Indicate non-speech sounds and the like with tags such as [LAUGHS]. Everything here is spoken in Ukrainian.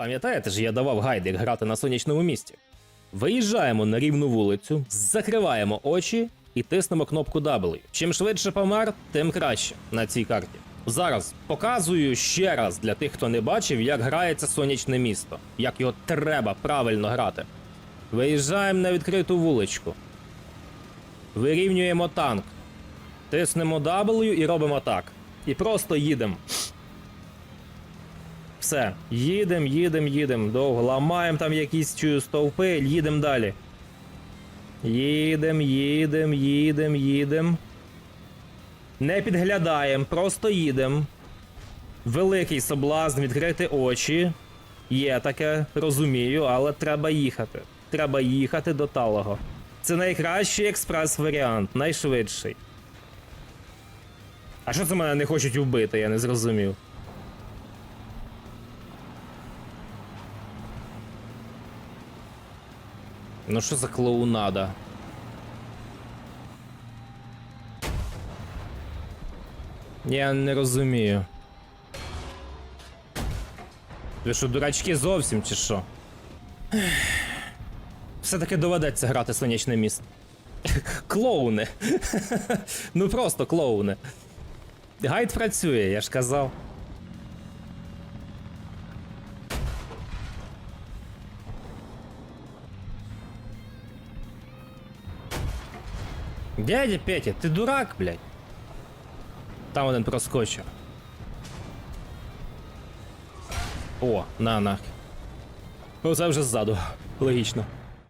Пам'ятаєте ж, я давав гайд, як грати на сонячному місті. Виїжджаємо на рівну вулицю, закриваємо очі і тиснемо кнопку W. Чим швидше помер, тим краще на цій карті. Зараз показую ще раз для тих, хто не бачив, як грається сонячне місто, як його треба правильно грати. Виїжджаємо на відкриту вуличку. Вирівнюємо танк. Тиснемо W і робимо так. І просто їдемо. Все, їдемо, їдемо, їдемо. Довго ламаємо там якісь чую стовпи, їдемо далі. Їдемо, їдемо, їдемо, їдемо. Не підглядаємо, просто їдемо. Великий соблазн відкрити очі. Є таке, розумію, але треба їхати. Треба їхати до талого. Це найкращий експрес-варіант, найшвидший. А що це мене не хочуть вбити, я не зрозумів. Ну що за клоунада? Я не розумію. Ви що, дурачки зовсім чи що? Все-таки доведеться грати сонячне місто. [LAUGHS] Клоуни. [LAUGHS] ну просто клоуни. Гайд працює, я ж казав. Дядя Петя, ти дурак, блядь. Там один проскочив. О, на нах. Оце вже ззаду. Логічно.